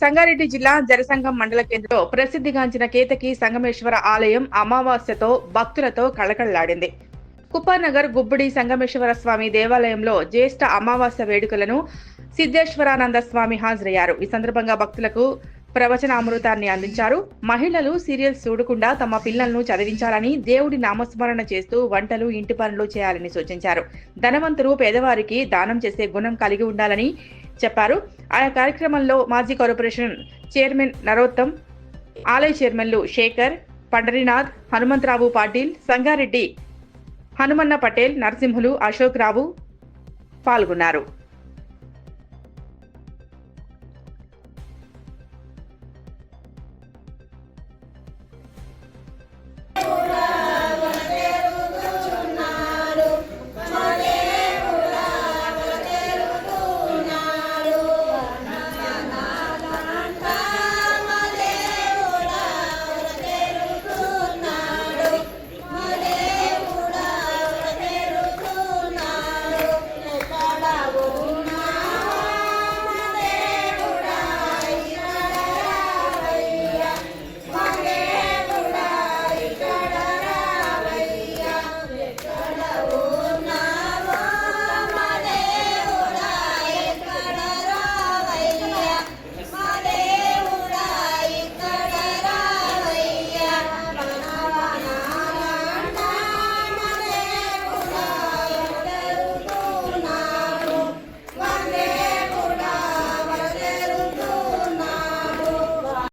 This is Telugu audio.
సంగారెడ్డి జిల్లా జనసంఘం మండల కేంద్రంలో ప్రసిద్ధిగాంచిన కేతకి సంగమేశ్వర ఆలయం అమావాస్యతో భక్తులతో కళకళలాడింది. కుప్పానగర్ గుబ్బడి సంగమేశ్వర స్వామి దేవాలయంలో జ్యేష్ఠ అమావాస్య వేడుకలను సిద్ధేశ్వరానంద స్వామి హాజరయ్యారు. ఈ సందర్భంగా భక్తులకు ప్రవచన అమృతాన్ని అందించారు. మహిళలు సీరియల్స్ చూడకుండా తమ పిల్లలను చదివించాలని దేవుడి నామస్మరణ చేస్తూ వంటలు ఇంటి పనులు చేయాలని సూచించారు. ధనవంతులు పేదవారికి దానం చేసే గుణం కలిగి ఉండాలని చెప్పారు. ఆయా కార్యక్రమంలో మాజీ కార్పొరేషన్ చైర్మన్ నరోత్తం ఆలయ చైర్మన్లు శేఖర్ పండరీనాథ్ హనుమంతరావు పాటిల్ సంగారెడ్డి హనుమన్న పటేల్ నరసింహులు అశోక్ రావు పాల్గొన్నారు.